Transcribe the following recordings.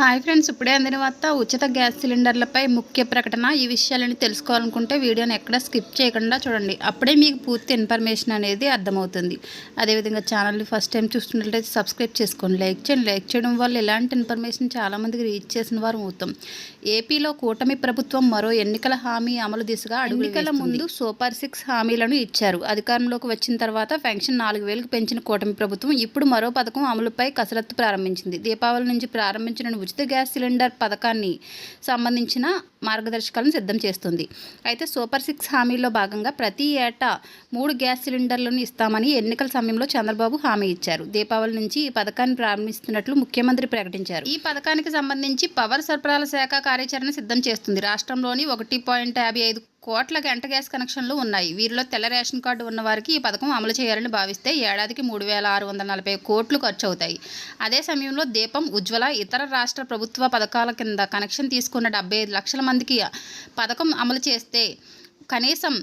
Hi friends ఇప్పుడే అందిన వార్త ఉచిత గ్యాస్ సిలిండర్లపై ముఖ్య ప్రకటన. ఈ విషయాలని తెలుసుకోవాలనుకుంటే వీడియోని ఎక్కడ స్కిప్ చేయకుండా చూడండి. అప్పుడే మీకు పూర్తి ఇన్ఫర్మేషన్ అనేది అర్థమవుతుంది. అదేవిధంగా ఛానల్ని ఫస్ట్ టైం చూస్తున్నట్లయితే సబ్స్క్రైబ్ చేసుకోండి లైక్ చేయండి. లైక్ చేయడం వల్ల ఇలాంటి ఇన్ఫర్మేషన్ చాలామందికి రీచ్ చేసిన వారు అవుతాం. ఏపీలో కూటమి ప్రభుత్వం మరో ఎన్నికల హామీ అమలు దిశగా ఎన్నికల ముందు సూపర్ సిక్స్ హామీలను ఇచ్చారు. అధికారంలోకి వచ్చిన తర్వాత పెన్షన్ నాలుగు వేలకు పెంచిన కూటమి ప్రభుత్వం ఇప్పుడు మరో పథకం అమలుపై కసరత్తు ప్రారంభించింది. దీపావళి నుంచి ప్రారంభించిన ఉచిత గ్యాస్ సిలిండర్ పథకాన్ని సంబంధించిన మార్గదర్శకాలను సిద్ధం చేస్తుంది. అయితే సూపర్ సిక్స్ హామీల్లో భాగంగా ప్రతి ఏటా మూడు గ్యాస్ సిలిండర్లను ఇస్తామని ఎన్నికల సమయంలో చంద్రబాబు హామీ ఇచ్చారు. దీపావళి నుంచి ఈ పథకాన్ని ప్రారంభిస్తున్నట్లు ముఖ్యమంత్రి ప్రకటించారు. ఈ పథకానికి సంబంధించి పవర్ సరఫరాల శాఖ కార్యాచరణ సిద్ధం చేస్తుంది. రాష్ట్రంలోని ఒకటి పాయింట్ యాభై ఐదు కోట్ల గంట గ్యాస్ కనెక్షన్లు ఉన్నాయి. వీరిలో తెల్ల రేషన్ కార్డు ఉన్న వారికి ఈ పథకం అమలు చేయాలని భావిస్తే ఏడాదికి మూడు వేల ఆరు వందల నలభై కోట్లు ఖర్చు అవుతాయి అదే సమయంలో దీపం ఉజ్వల ఇతర రాష్ట్ర ప్రభుత్వ పథకాల కింద కనెక్షన్ తీసుకున్న డెబ్బై ఐదు లక్షల మందికి పథకం అమలు చేస్తే కనీసం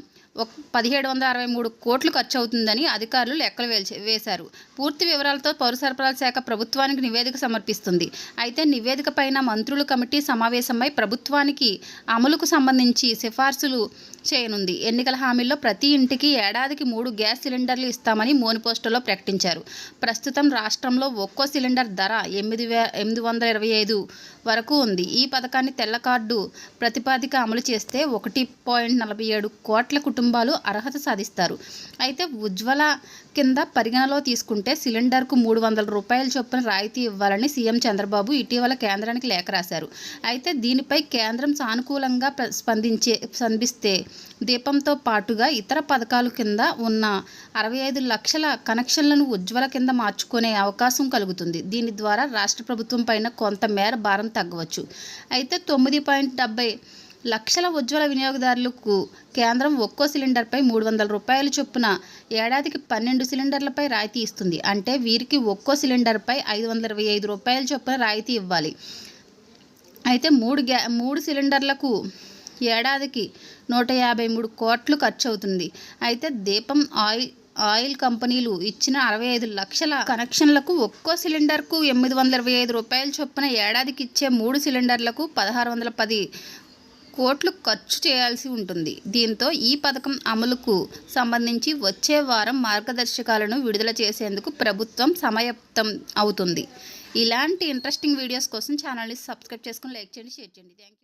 ఒక పదిహేడు వందల అరవై మూడు కోట్లు ఖర్చు అవుతుందని అధికారులు లెక్కలు వేశారు. పూర్తి వివరాలతో పౌర సరఫరాల శాఖ ప్రభుత్వానికి నివేదిక సమర్పిస్తుంది. అయితే నివేదిక పైన మంత్రుల కమిటీ సమావేశమై ప్రభుత్వానికి అమలుకు సంబంధించి సిఫార్సులు చేయనుంది. ఎన్నికల హామీల్లో ప్రతి ఇంటికి ఏడాదికి మూడు గ్యాస్ సిలిండర్లు ఇస్తామని మోనిపోస్టులో ప్రకటించారు. ప్రస్తుతం రాష్ట్రంలో ఒక్కో సిలిండర్ ధర ఎనిమిది వే ఎనిమిది వందల ఇరవై ఐదు వరకు ఉంది. ఈ పథకాన్ని తెల్ల కార్డు ప్రతిపాదిక అమలు చేస్తే ఒకటి పాయింట్ నలభై ఏడు కోట్ల కుటుంబ కుటుంబాలు అర్హత సాధిస్తారు. అయితే ఉజ్వల కింద పరిగణలో తీసుకుంటే సిలిండర్కు మూడు వందల రూపాయల చొప్పున రాయితీ ఇవ్వాలని సీఎం చంద్రబాబు ఇటీవల కేంద్రానికి లేఖ రాశారు. అయితే దీనిపై కేంద్రం సానుకూలంగా స్పందించే స్పందిస్తే దీపంతో పాటుగా ఇతర పథకాల కింద ఉన్న అరవై ఐదు లక్షల కనెక్షన్లను ఉజ్వల కింద మార్చుకునే అవకాశం కలుగుతుంది. దీని ద్వారా రాష్ట్ర ప్రభుత్వం పైన కొంతమేర భారం తగ్గవచ్చు. అయితే తొమ్మిది పాయింట్ డెబ్బై లక్షల ఉజ్వల వినియోగదారులకు కేంద్రం ఒక్కో సిలిండర్పై మూడు వందల రూపాయల చొప్పున ఏడాదికి పన్నెండు సిలిండర్లపై రాయితీ ఇస్తుంది. అంటే వీరికి ఒక్కో సిలిండర్పై ఐదు వందల ఇరవై ఐదు రూపాయల చొప్పున రాయితీ ఇవ్వాలి. అయితే మూడు గ్యా మూడు సిలిండర్లకు ఏడాదికి నూట యాభై మూడు కోట్లు ఖర్చు అవుతుంది అయితే దీపం ఆయిల్ ఆయిల్ కంపెనీలు ఇచ్చిన అరవై ఐదు లక్షల కనెక్షన్లకు ఒక్కో సిలిండర్కు ఎనిమిది వందల ఇరవై ఐదు రూపాయల చొప్పున ఏడాదికి ఇచ్చే మూడు సిలిండర్లకు పదహారు వందల పది కోట్లు ఖర్చు చేయాల్సి ఉంటుంది. దీంతో ఈ పథకం అమలుకు సంబంధించి వచ్చే వారం మార్గదర్శకాలను విడుదల చేసేందుకు ప్రభుత్వం సమయప్తం అవుతుంది. ఇలాంటి ఇంట్రెస్టింగ్ వీడియోస్ కోసం ఛానల్ని సబ్స్క్రైబ్ చేసుకుని లైక్ చేయండి షేర్ చేయండి. Thank you